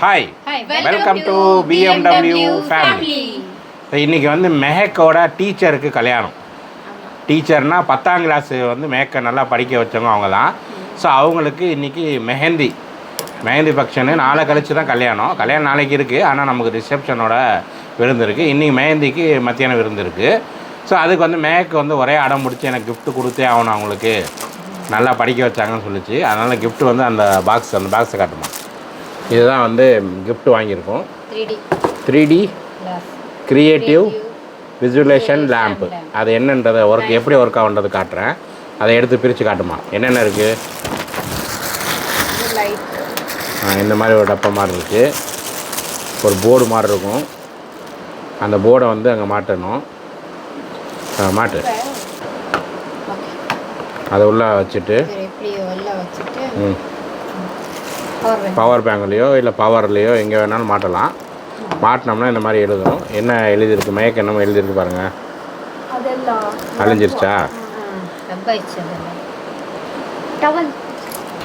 Hi welcome to BMW family இன்னைக்கு வந்து மெஹக்கோட டீச்சருக்கு கல்யாணம். டீச்சர்னா பத்தாம் கிளாஸ் வந்து மேக்கை நல்லா படிக்க வச்சவங்க அவங்க தான் ஸோ அவங்களுக்கு இன்னைக்கு மெஹந்தி. மெஹந்தி ஃபங்க்ஷனு நாளை கழிச்சு தான் கல்யாணம். கல்யாணம் நாளைக்கு இருக்குது ஆனால் நமக்கு ரிசப்ஷனோட விருந்து இருக்குது இன்றைக்கி மெஹந்திக்கு மத்தியானம் விருந்து இருக்குது ஸோ அதுக்கு வந்து மேக்கு வந்து ஒரே அடம் முடிச்சு எனக்கு gift கொடுத்தே ஆகணும் அவங்களுக்கு. நல்லா படிக்க வச்சாங்கன்னு சொல்லிச்சு. அதனால் gift வந்து அந்த பாக்ஸ் அந்த பாக்ஸை காட்டுமா. இதுதான் வந்து gift வாங்கியிருக்கோம். 3D three D. Creative visualisation lamp. அது என்னன்றதை ஒர்க் எப்படி ஒர்க் ஆகுன்றது காட்டுறேன். அதை எடுத்து பிரித்து காட்டுமா. என்னென்ன இருக்குது. இந்த மாதிரி ஒரு டப்பா மாதிரி இருக்குது ஒரு போர்டு மாதிரி இருக்கும். அந்த போர்டை வந்து அங்கே மாட்டணும். மாட்டு. அதை உள்ளே வச்சுட்டு ம். பவர் பேங்க்லேயோ இல்லை பவர்லேயோ எங்கே வேணாலும் மாட்டலாம். மாட்டினோம்னா இந்த மாதிரி எழுதும். என்ன எழுதியிருக்கு மயக்க என்னமோ எழுதியிருக்கு பாருங்கள் அழிஞ்சிருச்சா?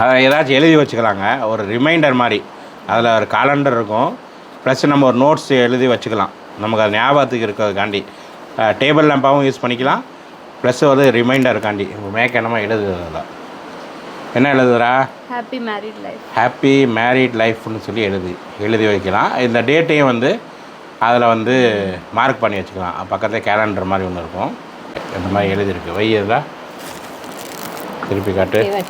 அதை ஏதாச்சும் எழுதி வச்சுக்கலாங்க. ஒரு ரிமைண்டர் மாதிரி. அதில் ஒரு காலண்டர் இருக்கும். ப்ளஸ் நம்ம ஒரு நோட்ஸ் எழுதி வச்சுக்கலாம். நமக்கு அது ஞாபகத்துக்கு இருக்கிறதுக்காண்டி. டேபிள் லேம்பாகவும் யூஸ் பண்ணிக்கலாம். ப்ளஸ் ஒரு ரிமைண்டருக்காண்டி மேக் என்னமோ எழுதுறதில்ல என்ன எழுதுறா? Happy married life happy married லைஃப்னு சொல்லி எழுதி எழுதி வைக்கலாம். இந்த டேட்டையும் வந்து அதில் வந்து மார்க் பண்ணி வச்சுக்கலாம். பக்கத்தில் கேலண்டர் மாதிரி ஒன்று இருக்கும். இந்த மாதிரி எழுதியிருக்கு. வை திருப்பி காட்டு.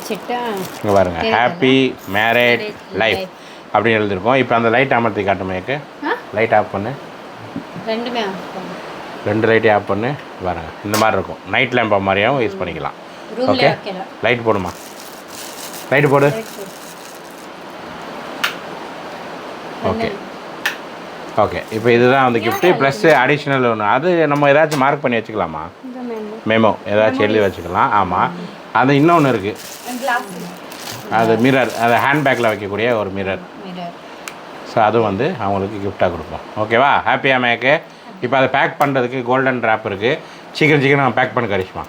இங்கே பாருங்க? Happy married Married life. அப்படின்னு எழுதியிருக்கோம் இப்போ அந்த லைட் அமர்த்தி காட்டு மேக்கு. ஆ? லைட் ஆஃப் பண்ணு. ரெண்டுமே. ரெண்டு லைட்டையும் ஆஃப் பண்ணு. பாருங்க. இந்த மாதிரி இருக்கும். நைட் லேம்பா மாதிரியாகவும் யூஸ் பண்ணிக்கலாம். வைக்கலாம். லைட் போடுமா? லைட் போடு ஓகே ஓகே இப்போ இதுதான் வந்து கிஃப்ட்டு ப்ளஸ் அடிஷ்னல் ஒன்று அது நம்ம ஏதாச்சும் மார்க் பண்ணி வச்சுக்கலாமா? மெமோ ஏதாச்சும் எழுதி வச்சுக்கலாம். ஆமாம் அது இன்னொன்று இருக்குது அது மிரர் அது ஹேண்ட்பேக்கில் வைக்கக்கூடிய ஒரு மிரர் ஸோ அதுவும் வந்து அவங்களுக்கு கிஃப்டாக கொடுப்போம். ஓகேவா ஹாப்பியா மேக்கு இப்போ அதை பேக் பண்ணுறதுக்கு கோல்டன் ட்ராப் இருக்குது சீக்கிரம் சீக்கிரம் பேக் பண்ண கரிஷ்மா.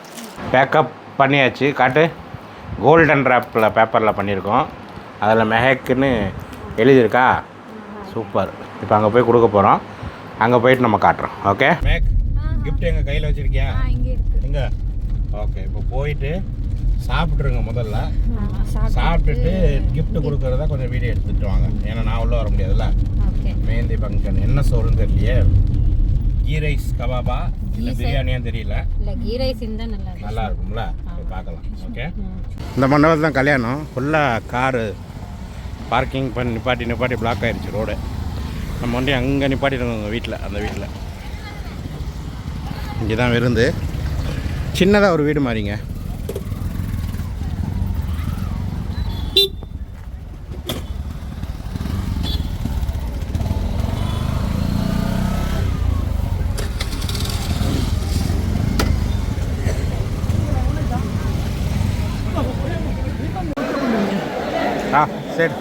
பேக்கப் பண்ணியாச்சு. காட்டு. கோல்டன் ட்ராப்பில் பேப்பரில் பண்ணியிருக்கோம். அதில் மெஹக்குன்னு எழுதியிருக்கா? சூப்பர். இப்போ அங்கே போய் கொடுக்க போகிறோம். அங்கே போயிட்டு நம்ம காட்டுறோம். ஓகே? மேக் கிஃப்ட் எங்கள் கையில் வச்சுருக்கியா? எங்கே? ஓகே இப்போ போயிட்டு சாப்பிட்ருங்க முதல்ல. சாப்பிட்டுட்டு. gift கொடுக்கறத கொஞ்சம் வீடியோ எடுத்துட்டு வாங்க. ஏன்னா நான் உள்ள வர முடியாதுல்ல. மெஹந்தி ஃபங்க்ஷன் என்ன சோறுன்னு தெரியலையே. கீ ரைஸ் கபாபா இல்லை பிரியாணியான்னு தெரியல. இல்லை கீ ரைஸ் இருந்தால் நல்லா இருக்கும். நல்லா இருக்கும்ல? பார்க்கலாம். ஓகே இந்த மண்டபத்தில் தான் கல்யாணம். ஃபுல்லாக காரு பார்க்கிங் பண்ணி நிப்பாட்டி நிப்பாட்டி பிளாக் ஆகிடுச்சு ரோடு நம்ம வண்டி அங்கே நிப்பாட்டிட்டு வீட்டில் அந்த வீட்டில் இங்கே தான் விருந்து. சின்னதாக ஒரு வீடு மாதிரிங்க सेठ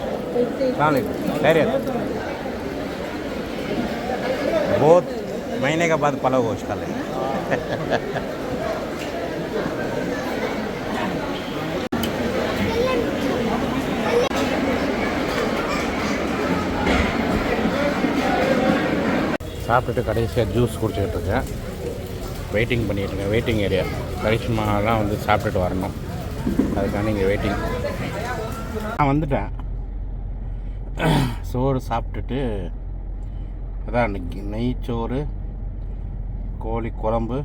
खैरियत बहुत महीने के बाद पलव गोश्त खा ले சாப்பிட்டுட்டு கடைசியாக ஜூஸ் குடிச்சிட்டு இருக்கேன் வெயிட்டிங் பண்ணிட்டு இருக்கேன் வெயிட்டிங் ஏரியா கரிஷ்மாலாம் வந்து சாப்பிட்டுட்டு வரணும் அதுக்கான இங்கே வெயிட்டிங் நான் வந்துட்டேன் சோறு சாப்பிட்டுட்டு அதான் நெய் நெய்ச்சோறு கோழி குழம்பு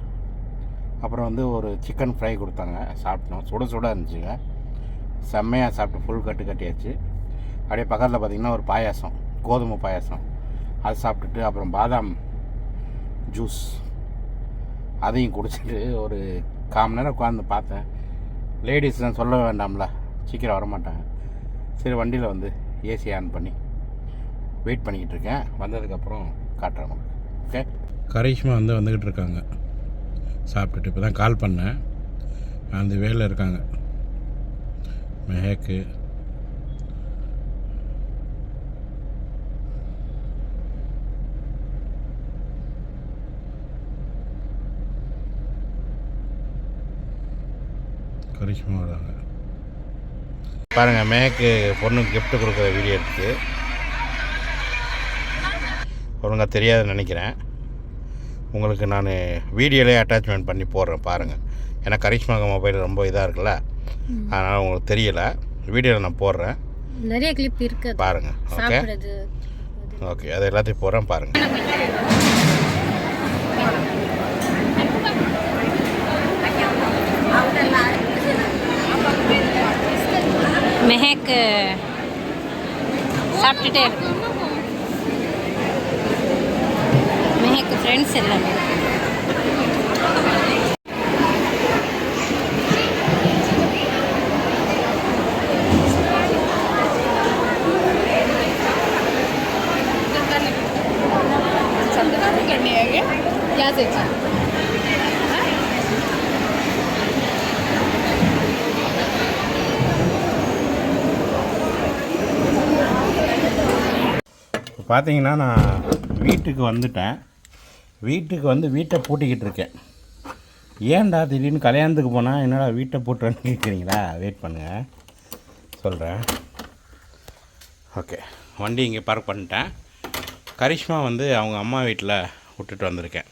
அப்புறம் வந்து ஒரு சிக்கன் ஃப்ரை கொடுத்தாங்க சாப்பிட்டோம். சுட சுட இருந்துச்சுங்க. செம்மையாக சாப்பிட்டு ஃபுல் கட்டு கட்டியாச்சு. அப்படியே பக்கத்தில் பார்த்திங்கன்னா ஒரு பாயாசம் கோதுமை பாயாசம். அது சாப்பிட்டுட்டு அப்புறம் பாதாம் ஜூஸ் அதையும் குடிச்சிட்டு ஒரு கால் நேரம் உட்காந்து பார்த்தேன். லேடிஸ் தான் சொல்ல வேண்டாம்ல சீக்கிரம் வரமாட்டாங்க. சரி வண்டியில் வந்து. ஏசி ஆன் பண்ணி வெயிட் பண்ணிக்கிட்டு இருக்கேன். வந்ததுக்கப்புறம் காட்டுறேன் ஓகே கரிஷ்மா வந்து வந்துக்கிட்டு இருக்காங்க. சாப்பிட்டுட்டு இப்போ தான் கால் பண்ணேன். அந்த வேலையில் இருக்காங்க. மெஹேக்கு கரிஷ்மா வராங்க பாருங்கள் மேக்கு பொண்ணுக்கு gift கொடுக்குற வீடியோ இருக்குது ஒழுங்காக தெரியாதுன்னு நினைக்கிறேன். உங்களுக்கு நான் வீடியோலேயே அட்டாச்மெண்ட் பண்ணி போடுறேன் பாருங்கள் ஏன்னா கரிஷ்மா மொபைல் ரொம்ப இதாக இருக்குல்ல? அதனால் உங்களுக்கு தெரியல. வீடியோவில் நான் போடுறேன். நிறைய கிளிப் இருக்கு. அது. பாருங்கள் ஓகே ஓகே அது எல்லாத்தையும் போடுறேன் பாருங்கள் மெஹக் சாப்பிட்டுட்டே இருக்கும் மெஹக் ஃப்ரெண்ட்ஸ் எல்லாமே பார்த்தீங்கன்னா நான் வீட்டுக்கு வந்துட்டேன். வீட்டுக்கு வந்து வீட்டை பூட்டிக்கிட்டு இருக்கேன். ஏன்டா திடீர்னு கல்யாணத்துக்கு போனால் என்னடா வீட்டை பூட்டுறேன்னு கேட்குறீங்களா வெயிட் பண்ணுங்கள் சொல்கிறேன் ஓகே வண்டி இங்கே பார்க் பண்ணிட்டேன். கரிஷ்மா வந்து அவங்க அம்மா வீட்டில் விட்டுட்டு வந்திருக்கேன்.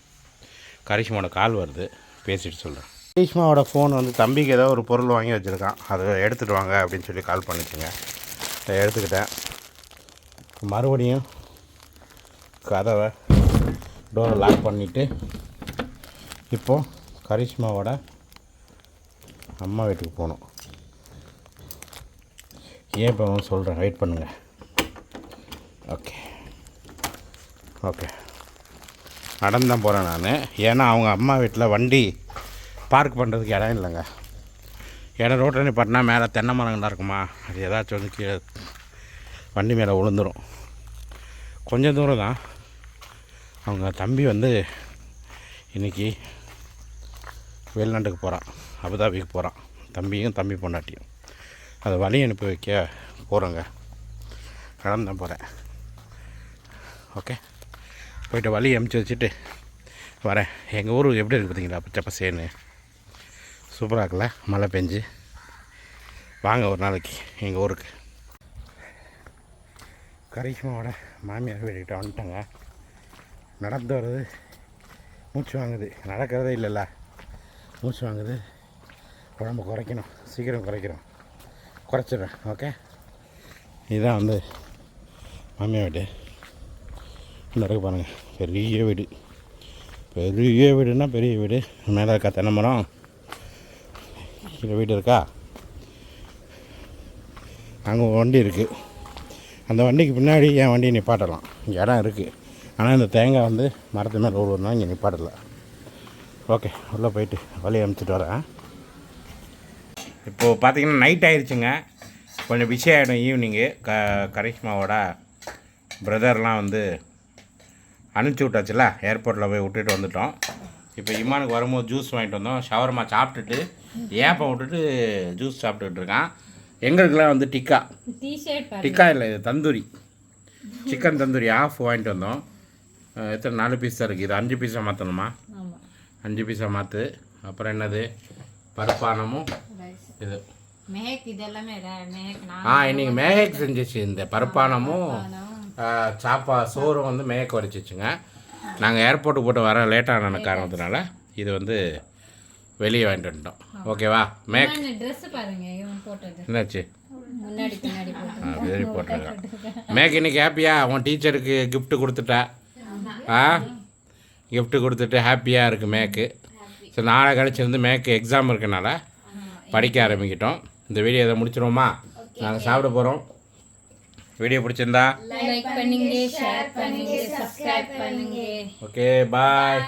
கரிஷ்மாவோட கால் வருது. பேசிட்டு சொல்கிறேன் கரிஷ்மாவோட ஃபோன் வந்து தம்பிக்கு ஏதோ ஒரு பொருள் வாங்கி வச்சுருக்கான். அதை எடுத்துகிட்டு வாங்க அப்படின்னு சொல்லி கால் பண்ணிச்சுங்க. அதை எடுத்துக்கிட்டேன். மறுபடியும் கதவை டோரை லாக் பண்ணிவிட்டு இப்போது கரிஷ்மாவோட அம்மா வீட்டுக்கு போகணும். ஏன் இப்போ சொல்கிறேன் வெயிட் பண்ணுங்கள் ஓகே ஓகே நடந்து தான் போகிறேன் நான். ஏன்னா அவங்க அம்மா வீட்டில் வண்டி பார்க் பண்ணுறதுக்கு இடம் இல்லைங்க. இடம் ரோட்டில் நிப்பாட்டினா மேலே தென்னை மரங்கள்லாம் இருக்குமா? அது ஏதாச்சும் வந்து கீழே வண்டி மேலே விழுந்துரும் கொஞ்சம் தூரம் தான். அவங்க தம்பி வந்து இன்றைக்கி வெளிநாட்டுக்கு போகிறான் அபுதாபிக்கு போகிறான். தம்பியும் தம்பி பொண்டாட்டியும். அதை வழி அனுப்பி வைக்க போகிறோங்க நடந்து தான் போகிறேன் ஓகே? போயிட்டு வழி அனுப்பிச்சி வச்சுட்டு வரேன். எங்கள் ஊர் எப்படி இருக்குது பார்த்தீங்களா? பச்சை பசேன்னு. சூப்பராக இருக்குல்ல? மழை பெஞ்சு. வாங்க ஒரு நாளைக்கு எங்கள் ஊருக்கு. கரிஷ்மாவோட மாமியார் வீட்டுக்கிட்ட வந்துட்டாங்க. நடந்து வர்றது மூச்சு வாங்குது. நடக்கிறதே இல்லைல்ல. மூச்சு வாங்குது. உடம்பு குறைக்கணும். சீக்கிரம் குறைக்கிறோம் குறைச்சிடுறேன். ஓகே? இதுதான் வந்து மாமியார் வீடு. நடக்க பாருங்கள் பெரிய வீடு. பெரிய வீடுன்னா பெரிய வீடு. மேலே இருக்கா தென்னை மரம் கீழே வீடு இருக்கா? அங்கே வண்டி இருக்குது அந்த வண்டிக்கு பின்னாடி என் வண்டியை நிப்பாட்டலாம். இடம் இருக்குது ஆனால் இந்த தேங்காய் வந்து மரத்து மேலே விழுவுறதுனா இங்கே நிப்பாட்டல. ஓகே உள்ளே போயிட்டு வழி அனுப்பிச்சிட்டு வரேன். இப்போது பார்த்தீங்கன்னா நைட் ஆயிடுச்சுங்க கொஞ்சம் பிஸி ஆகிடும் ஈவினிங்கு க கரிஷ்மாவோட பிரதர்லாம் வந்து அனுப்பிச்சி விட்டாச்சுல ஏர்போர்ட்டில் போய் விட்டுட்டு வந்துட்டோம். இப்போ இமானுக்கு வரும்போது ஜூஸ் வாங்கிட்டு வந்தோம். ஷவர்மா சாப்பிட்டுட்டு ஏப்பம் விட்டுட்டு ஜூஸ் சாப்பிட்டுட்டு இருக்கான். எங்களுக்கெல்லாம் வந்து டிக்கா டிக்கா இல்லை இது தந்தூரி. சிக்கன் தந்தூரி ஆஃப் வாங்கிட்டு வந்தோம். எத்தனை? நாலு பீஸ் தான் இருக்குது. இது அஞ்சு பீஸாக மாற்றணுமா அஞ்சு பீஸாக மாற்று அப்புறம் என்னது? பருப்பானமும் இது. ஆ இன்னைக்கு மேகக் செஞ்சிச்சு இந்த பருப்பானமும் சாப்பா சோறும் வந்து மேகக் வடிச்சிச்சுங்க. நாங்கள் ஏர்போர்ட்டுக்கு போட்டு வர லேட்டான காரணத்தினால இது வந்து வெளியே வாங்கிட்டு வந்துட்டோம். ஓகேவா? மேக் என்னாச்சு? முன்னாடி போட்டிருக்கான் மேக் இன்னைக்கு ஹாப்பியா உன் டீச்சருக்கு gift கொடுத்துட்டா? ஆ? gift கொடுத்துட்டு ஹாப்பியாக இருக்குது மேக்கு ஸோ நாளை கழிச்சு வந்து மேக்கு எக்ஸாம் இருக்கனால படிக்க ஆரம்பிக்கிட்டோம். இந்த வீடியோ இதை முடிச்சிருவோமா? நாங்கள் சாப்பிட போகிறோம் வீடியோ பிடிச்சிருந்தா? லைக் பண்ணுங்க ஷேர் பண்ணுங்க சப்ஸ்கிரைப் பண்ணுங்க. Okay bye.